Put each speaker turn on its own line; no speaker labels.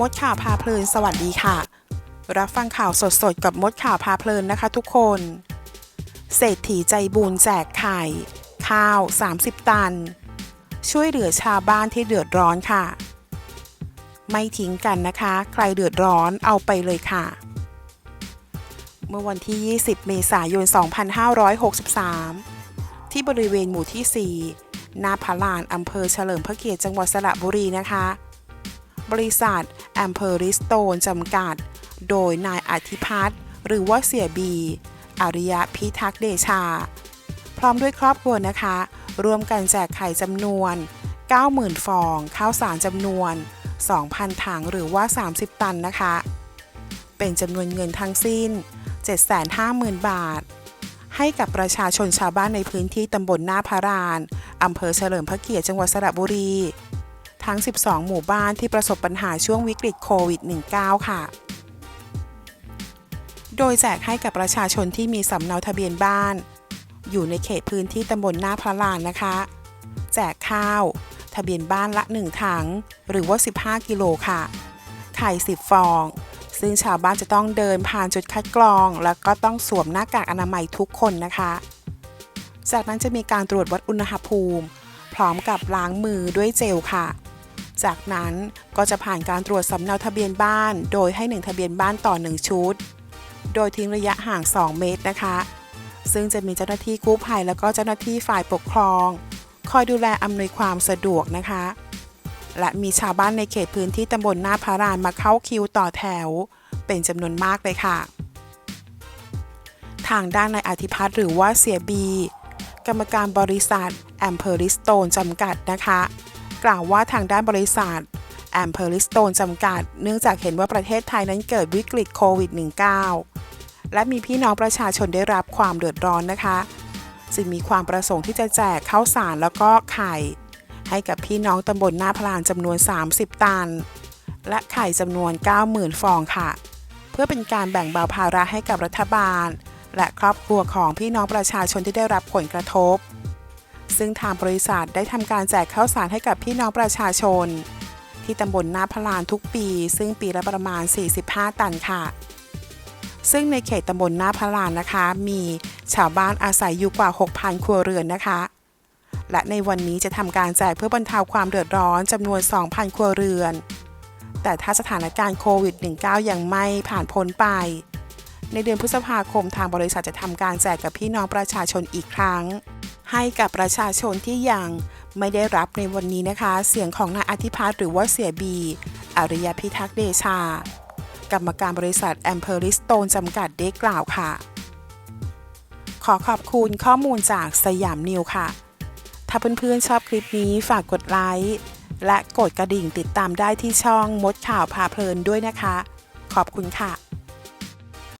มดข่าวพาเพลินสวัสดีค่ะ รับฟังข่าวสดๆ กับมดข่าวพาเพลินนะคะทุกคน เศรษฐีใจบุญแจกไข่ ข้าว 30 ตัน ช่วยเหลือชาวบ้านที่เดือดร้อนค่ะ ไม่ทิ้งกันนะคะ ใครเดือดร้อนเอาไปเลยค่ะ เมื่อวันที่ 20 เมษายน 2563 ที่บริเวณหมู่ที่4หน้าพลานอำเภอเฉลิมพระเกียรติจังหวัดสระบุรีนะคะ บริษัทแอมเพอริสโตนจำกัด โดยนายอธิพัฒน์หรือว่าเสียบี อริยะพิทักษ์เดชา พร้อมด้วยครอบครัวนะคะ ร่วมกันแจกไข่จำนวน 90,000 ฟอง ข้าวสารจำนวน 2,000 ถังหรือว่า 30 ตันนะคะ เป็นจำนวนเงินทั้งสิ้น 750,000 บาท ให้กับประชาชนชาวบ้านในพื้นที่ตำบลหน้าพารานอำเภอเฉลิมพระเกียรติจังหวัดสระบุรี ทั้ง 12 หมู่บ้านที่ประสบปัญหาช่วงวิกฤตโควิด -19 ค่ะ โดยแจกให้กับประชาชนที่มีสำเนาทะเบียนบ้าน อยู่ในเขตพื้นที่ตำบลหน้าพระลานนะคะ แจกข้าว ทะเบียนบ้านละ 1 ถัง หรือว่า 15 กิโลค่ะ ไข่ 10 ฟอง ซึ่งชาวบ้านจะต้องเดินผ่านจุดคัดกรอง แล้วก็ต้องสวมหน้ากากอนามัยทุกคนนะคะ จากนั้นจะมีการตรวจวัดอุณหภูมิพร้อมกับล้างมือด้วยเจลค่ะ จากนั้นก็จะผ่านการตรวจสำเนาทะเบียนบ้าน โดยให้ 1 ทะเบียนบ้านต่อ 1 ชุด โดยทิ้งระยะห่าง 2 เมตรนะคะ ซึ่งจะมีเจ้าหน้าที่กู้ภัยแล้วก็เจ้าหน้าที่ฝ่ายปกครอง คอยดูแลอำนวยความสะดวกนะคะ และมีชาวบ้านในเขตพื้นที่ตำบลหน้าพารานมาเข้าคิวต่อแถว เป็นจำนวนมากเลยค่ะ ทางด้านนายอธิพัฒน์หรือว่าเสียบี กรรมการบริษัทแอมเพอริสโตนจำกัดนะคะ กล่าวว่าทางด้านบริษัทแอมเพอริสโตนจำกัด เนื่องจากเห็นว่าประเทศไทยนั้นเกิดวิกฤตโควิด -19 และมีพี่น้องประชาชนได้รับความเดือดร้อนนะคะ จึงมีความประสงค์ที่จะแจกข้าวสารแล้วก็ไข่ ให้กับพี่น้องตำบลหน้าพลานจำนวน 30 ตัน และไข่จำนวน 90,000 ฟองค่ะ เพื่อเป็นการแบ่งเบาภาระให้กับรัฐบาล และครอบครัวของพี่น้องประชาชนที่ได้รับผลกระทบ ซึ่งทางบริษัทได้ทำการแจกข้าวสารให้กับพี่น้องประชาชน ที่ตำบลนาพลานทุกปี ซึ่งปีละประมาณ 45 ตันค่ะ ซึ่งในเขตตำบลนาพลานนะคะ มีชาวบ้านอาศัยอยู่กว่า 6,000 ครัวเรือนนะคะ และในวันนี้จะทำการแจกเพื่อบรรเทาความเดือดร้อนจำนวน 2,000 ครัวเรือน แต่ถ้าสถานการณ์โควิด -19 ยังไม่ผ่านพ้นไปในเดือนพฤษภาคมทางบริษัทจะทำการแจกกับพี่น้องประชาชนอีกครั้ง ให้กับประชาชนที่ยังไม่ได้รับในวันนี้นะคะ เสียงของนายอธิพัฒน์หรือว่าเสียบีอริยพิทักษ์เดชา กรรมการบริษัทแอมเพอริสโตนจำกัดได้กล่าวค่ะ ขอขอบคุณข้อมูลจากสยามนิวค่ะ ถ้าเพื่อนๆชอบคลิปนี้ฝากกดไลค์และกดกระดิ่งติดตามได้ที่ช่องมดข่าวพาเพลินด้วยนะคะ ขอบคุณค่ะ